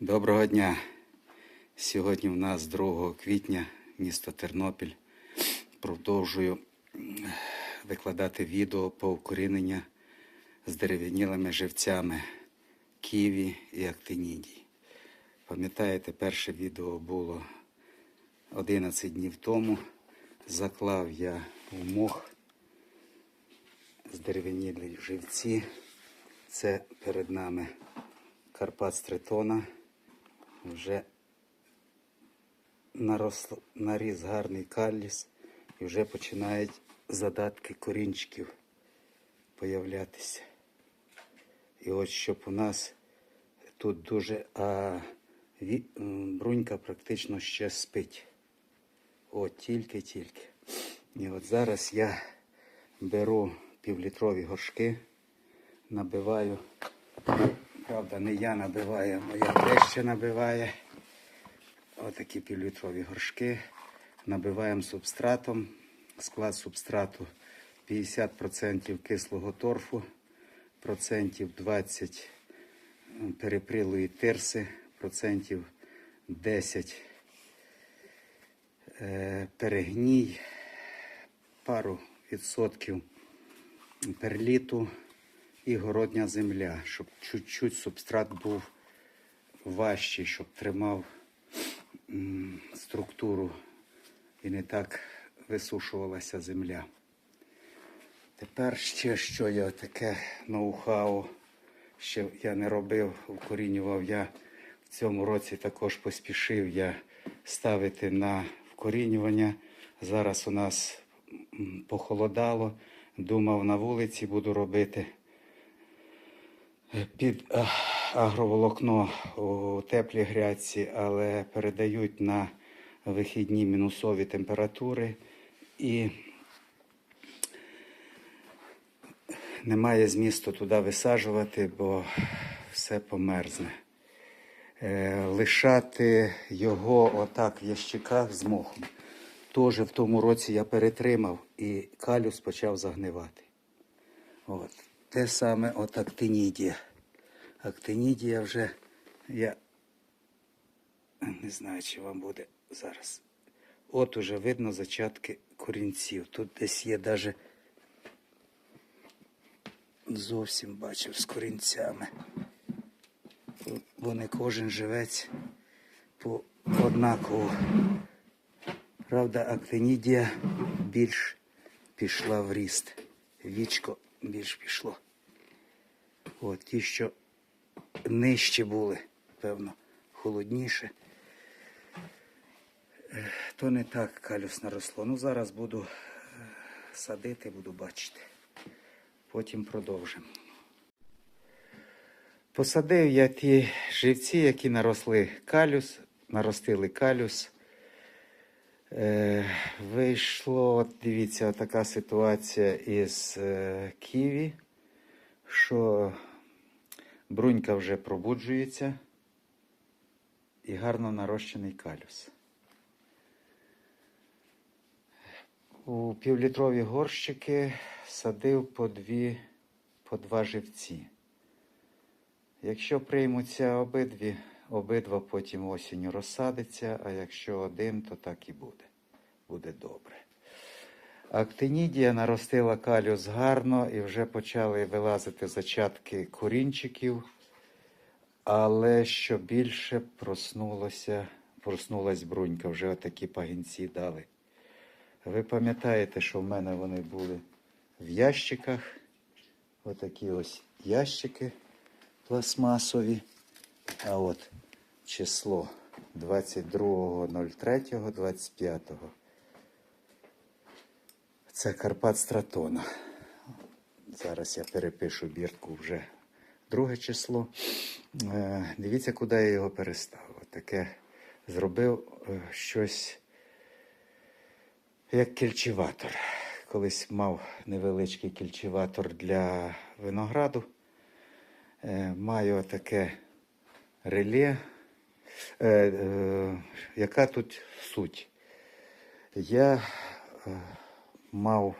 Доброго дня! Сьогодні в нас 2 квітня, місто Тернопіль. Продовжую викладати відео по укорінення з дерев'янілими живцями ківі і актинідій. Пам'ятаєте, перше відео було 11 днів тому. Заклав я в мох з дерев'янілі живці. Це перед нами Карпат Стритона. Вже наросло, наріс гарний калліс і вже починають задатки корінчиків появлятися. І от щоб у нас тут дуже а, ві, брунька практично ще спить. От тільки-тільки. І от зараз я беру півлітрові горшки, набиваю. Правда, не я набиваю, моя теща набиває. Отакі півлітрові горшки. Набиваємо субстратом. Склад субстрату 50% кислого торфу, процентів 20 перепрілої тирси, процентів 10 е, перегній, пару відсотків перліту і городня земля, щоб чуть-чуть субстрат був важчий, щоб тримав м, структуру і не так висушувалася земля. Тепер ще що я таке ноу-хау, ще я не робив, укорінював я в цьому році також поспішив я ставити на вкорінювання. Зараз у нас похолодало. Думав, на вулиці буду робити під е, агроволокно у теплій грядці, але передають на вихідні мінусові температури і немає змісту туди висаджувати, бо все померзне. Е, Лишати його отак в ящиках з мохом. Теж в тому році я перетримав і калюс почав загнивати. От. Те саме от актинідія. Актинідія вже я не знаю, чи вам буде зараз. От уже видно зачатки корінців. Тут десь є даже зовсім бачив з корінцями. Вони кожен живець по однаково. Правда, актинідія більш пішла в ріст. Вічко більш пішло. От ті, що нижче були, певно, холодніше. Е, То не так калюсно росло. Ну, зараз буду е, садити, буду бачити. Потім продовжимо. Посадив я ті живці, які наросли калюс, наростили калюс. Е, вийшло, дивіться, така ситуація із е, Ківі, що брунька вже пробуджується і гарно нарощений калюс. У півлітрові горщики садив по, дві, по два живці. Якщо приймуться обидві, обидва потім осінню розсадиться, а якщо один, то так і буде. Буде добре. Актинідія наростила калюс гарно і вже почали вилазити зачатки корінчиків, але що більше проснулося, проснулась брунька, вже отакі пагінці дали. Ви пам'ятаєте, що в мене вони були в ящиках. Отакі ось ящики пластмасові. А от число 22.03.25. Це Карпат Стратона. Зараз я перепишу біртку вже друге число. Е, Дивіться, куди я його переставив. Таке зробив е, щось як кільчеватор. Колись мав невеличкий кільчеватор для винограду. Е, Маю таке реле. Е, е, яка тут суть? Я е, мав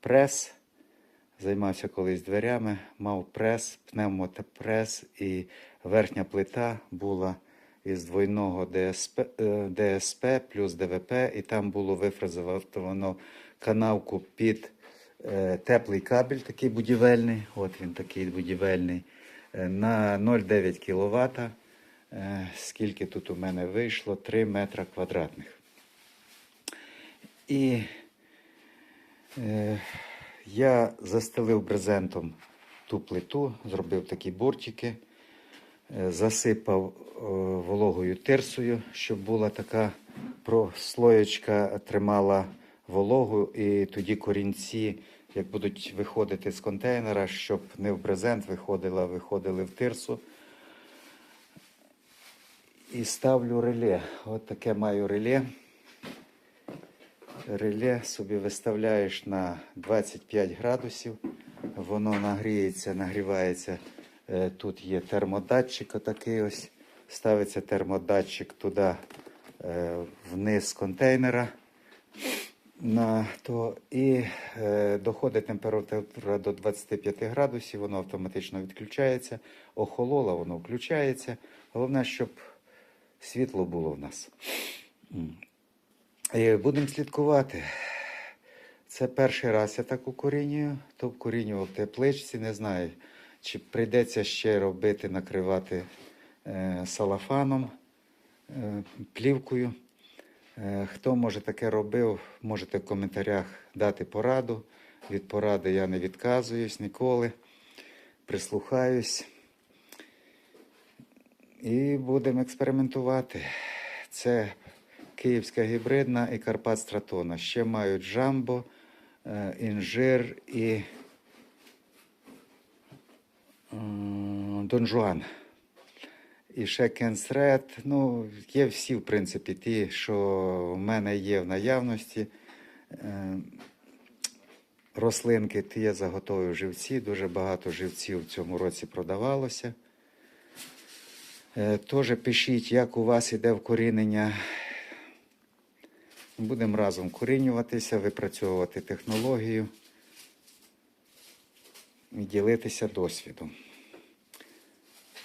прес, займався колись дверями, мав прес, пневмотопрес і верхня плита була із двойного ДСП, е, ДСП плюс ДВП, і там було вифрезовано канавку під е, теплий кабель, такий будівельний. От він такий будівельний, на 0,9 кВт. Е, скільки тут у мене вийшло? 3 метра квадратних. І е, я застелив брезентом ту плиту, зробив такі бортики, е, засипав е, вологою тирсою, щоб була така прослоєчка, тримала вологу, і тоді корінці, як будуть виходити з контейнера, щоб не в брезент виходили, а виходили в тирсу. І ставлю реле. От таке маю реле. Реле собі виставляєш на 25 градусів. Воно нагріється, нагрівається. Е, Тут є термодатчик отакий ось. Ставиться термодатчик туди е, вниз контейнера. На то, і е, доходить температура до 25 градусів, воно автоматично відключається. Охололо, воно включається. Головне, щоб світло було в нас. І Будемо слідкувати. Це перший раз я так укорінюю, то вкорінював тепличці, не знаю, чи прийдеться ще робити, накривати е, салафаном, е, плівкою. Е, хто може таке робив, можете в коментарях дати пораду. Від поради я не відказуюсь ніколи. Прислухаюсь. І будемо експериментувати. Це київська гібридна і Карпат Стратона. Ще мають жамбо, е, інжир і м, Дон Жуан. І ще Кенсред. Ну, є всі, в принципі, ті, що в мене є в наявності. Е, Рослинки, ті я заготовив живці. Дуже багато живців в цьому році продавалося. Е, Теж пишіть, як у вас іде вкорінення. Будемо разом корінюватися, випрацьовувати технологію і ділитися досвідом.